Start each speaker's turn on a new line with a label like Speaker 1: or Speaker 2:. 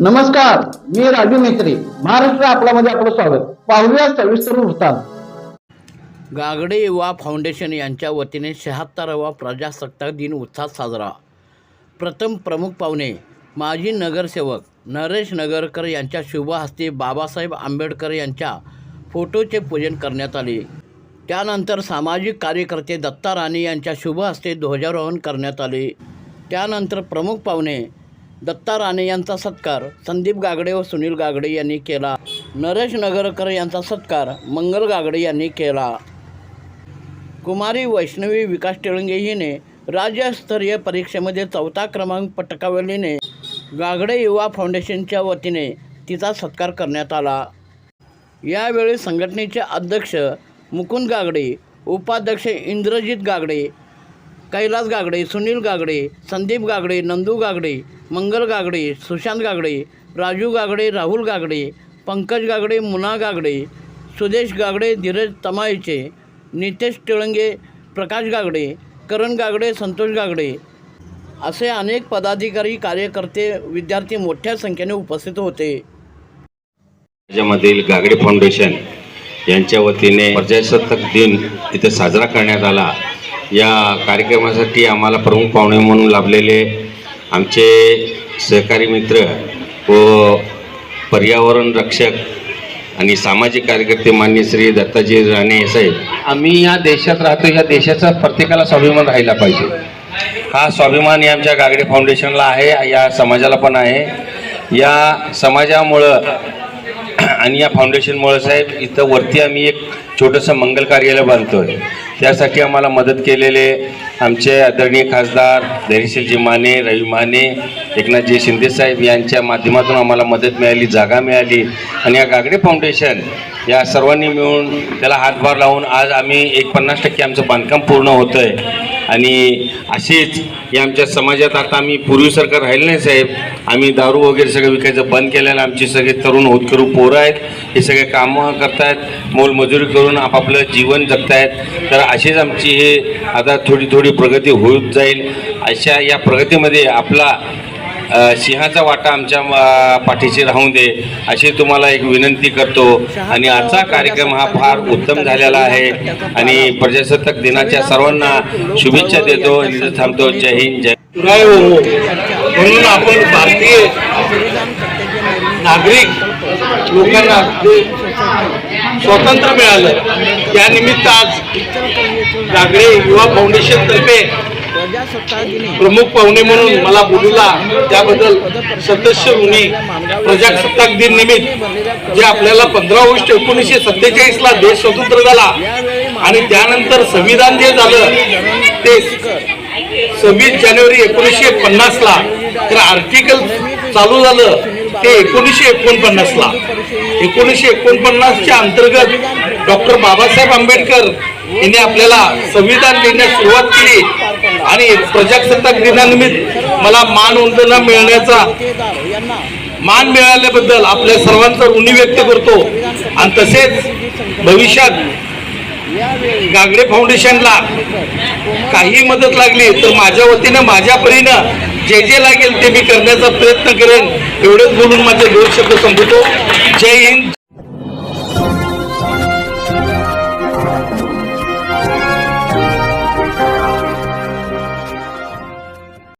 Speaker 1: नमस्कार मी राजू मेत्री महाराष्ट्र आपल्यामध्ये आपलं स्वागत. पाहूया सविस्तर वृत्तांत.
Speaker 2: गागडे युवा फाउंडेशन यांच्या वतीने शहात्तरावा प्रजासत्ताक दिन उत्साहात साजरा. प्रथम प्रमुख पाहुणे माजी नगरसेवक नरेश नगरकर यांच्या शुभ हस्ते बाबासाहेब आंबेडकर यांच्या फोटोचे पूजन करण्यात आले. त्यानंतर सामाजिक कार्यकर्ते दत्ता राणे यांच्या शुभ हस्ते ध्वजारोहण करण्यात आले. त्यानंतर प्रमुख पाहुणे दत्ता राणे यांचा सत्कार संदीप गागडे व सुनील गागडे यांनी केला. नरेश नगरकर यांचा सत्कार मंगल गागडे यांनी केला. कुमारी वैष्णवी विकास टिळंगे हिने राज्यस्तरीय परीक्षेमध्ये चौथा क्रमांक पटकावलीने गागडे युवा फाउंडेशनच्या वतीने तिचा सत्कार करण्यात आला. यावेळी संघटनेचे अध्यक्ष मुकुंद गागडे उपाध्यक्ष इंद्रजित गागडे कैलास गागडे सुनील गागडे संदीप गागडे नंदू गागडे मंगल गागडे सुशांत गागडे राजू गागडे राहुल गागडे पंकज गागडे मुना गागडे सुदेश गागडे धीरज तमायचे नितेश टिळंगे प्रकाश गागडे करण गागडे संतोष गागडे असे अनेक पदाधिकारी कार्यकर्ते विद्यार्थी मोठ्या संख्येने उपस्थित होते.
Speaker 3: राज्यामधील गागडे फाउंडेशन यांच्या वतीने प्रजासत्ताक दिन इथे साजरा करण्यात आला. या कार्यक्रमासाठी आम्हाला प्रमुख पाहुणे म्हणून लाभलेले आमचे सहकारी मित्र व पर्यावरण रक्षक आणि सामाजिक कार्यकर्ते मान्य श्री दत्ताजी राणे साहेब. आम्ही या देशात राहतो या देशाचा प्रत्येकाला स्वाभिमान राहिला पाहिजे. हा स्वाभिमान या आमच्या गागडे फाउंडेशनला आहे या समाजाला पण आहे. या समाजामुळं आणि या फाउंडेशनमुळं साहेब इथं वरती आम्ही एक छोटंसं मंगल कार्यालय बांधतो आहे त्यासाठी आम्हाला मदत केलेले आमचे आदरणीय खासदार धैर्यशीलजी माने रवी माने एकनाथजी शिंदेसाहेब यांच्या माध्यमातून आम्हाला मदत मिळाली जागा मिळाली. आणि या गागडे फाउंडेशन या सर्वांनी मिळून त्याला हातभार लावून आज आम्ही एक पन्नास टक्के आमचं बांधकाम पूर्ण होतं आहे आणि असेच या आमच्या समाजात आता आम्ही पूर्वीसारखं राहिलं नाही साहेब. आम्ही दारू वगैरे सगळं विकायचं बंद केलेलं आमचे सगळे तरुण होतकरू पोरं आहेत. हे सगळे कामं करतायत. मोलमजुरी करून आपापलं जीवन जगतायत. तर अशीच आमची हे आता थोडी थोडी प्रगती होत जाईल. अशा या प्रगतीमध्ये आपला सिंहाचा वाटा आमच्या पाठीशी राहून दे अशी तुम्हाला एक विनंती करतो. आणि आजचा कार्यक्रम हा फार उत्तम झालेला आहे. आणि प्रजासत्ताक दिनाच्या सर्वांना शुभेच्छा देतो. थांबतो. जय हिंद जय
Speaker 4: हो हो. म्हणून आपण भारतीय नागरिक लोकांना स्वातंत्र्य मिळालं त्यानिमित्त आज नागरे युवा फाउंडेशन तर्फे प्रमुख पाहुणे म्हणून मला बोलूला. त्याबद्दल सदस्य ऋणी प्रजासत्ताक दिन निमित्त जे आपल्याला पंधरा ऑगस्ट एकोणीसशे सत्तेचाळीस ला देश स्वतंत्र झाला. आणि त्यानंतर संविधान जे झालं ते सव्वीस जानेवारी एकोणीसशे पन्नास ला तर आर्टिकल चालू झालं. ते एकोणीसशे एकोणपन्नासला एकोणीसशे एकोणपन्नासच्या अंतर्गत डॉक्टर बाबासाहेब आंबेडकर यांनी आपल्याला संविधान लिहिण्यास सुरुवात केली आणि प्रजासत्ताक दिनानिमित्त मला मानवंदना मिळण्याचा मान मिळाल्याबद्दल आपल्या सर्वांचा ऋणी व्यक्त करतो. आणि तसेच भविष्यात गागडे फाउंडेशनला काही मदत लागली तर माझ्या वतीनं माझ्या परीनं जे जे लागेल ते मी करण्याचा प्रयत्न करेन. एवढेच बोलून माझे दोन शब्द संपवतो. जय हिंद.